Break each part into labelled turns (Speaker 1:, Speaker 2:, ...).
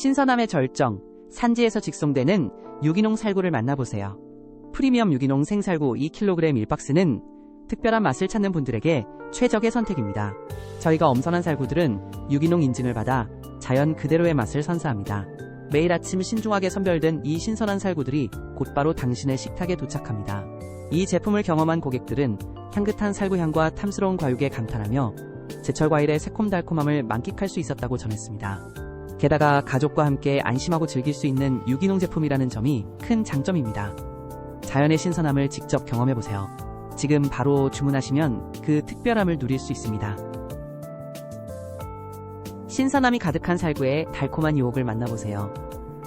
Speaker 1: 신선함의 절정, 산지에서 직송되는 유기농 살구를 만나보세요. 프리미엄 유기농 생살구 2kg 1박스는 특별한 맛을 찾는 분들에게 최적의 선택입니다. 저희가 엄선한 살구들은 유기농 인증을 받아 자연 그대로의 맛을 선사합니다. 매일 아침 신중하게 선별된 이 신선한 살구들이 곧바로 당신의 식탁에 도착합니다. 이 제품을 경험한 고객들은 향긋한 살구향과 탐스러운 과육에 감탄하며 제철 과일의 새콤달콤함을 만끽할 수 있었다고 전했습니다. 게다가 가족과 함께 안심하고 즐길 수 있는 유기농 제품이라는 점이 큰 장점입니다. 자연의 신선함을 직접 경험해보세요. 지금 바로 주문하시면 그 특별함을 누릴 수 있습니다. 신선함이 가득한 살구의 달콤한 유혹을 만나보세요.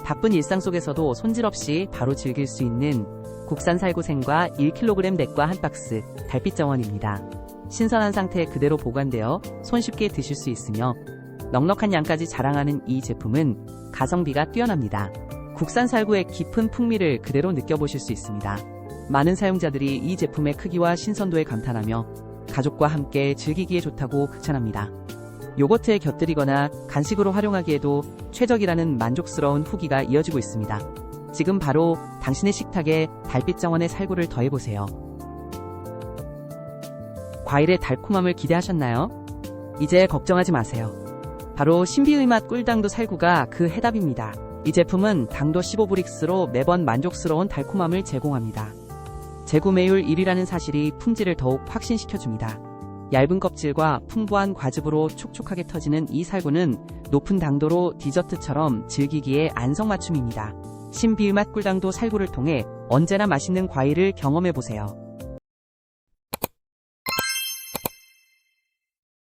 Speaker 1: 바쁜 일상 속에서도 손질 없이 바로 즐길 수 있는 국산 살구생과 1kg 넥과 한 박스 달빛 정원입니다. 신선한 상태 그대로 보관되어 손쉽게 드실 수 있으며 넉넉한 양까지 자랑하는 이 제품은 가성비가 뛰어납니다. 국산 살구의 깊은 풍미를 그대로 느껴보실 수 있습니다. 많은 사용자들이 이 제품의 크기와 신선도에 감탄하며 가족과 함께 즐기기에 좋다고 극찬합니다. 요거트에 곁들이거나 간식으로 활용하기에도 최적이라는 만족스러운 후기가 이어지고 있습니다. 지금 바로 당신의 식탁에 달빛 정원의 살구를 더해보세요. 과일의 달콤함을 기대하셨나요? 이제 걱정하지 마세요. 바로 신비의 맛 꿀당도 살구가 그 해답입니다. 이 제품은 당도 15브릭스로 매번 만족스러운 달콤함을 제공합니다. 재구매율 1위라는 사실이 품질을 더욱 확신시켜줍니다. 얇은 껍질과 풍부한 과즙으로 촉촉하게 터지는 이 살구는 높은 당도로 디저트처럼 즐기기에 안성맞춤입니다. 신비의 맛 꿀당도 살구를 통해 언제나 맛있는 과일을 경험해보세요.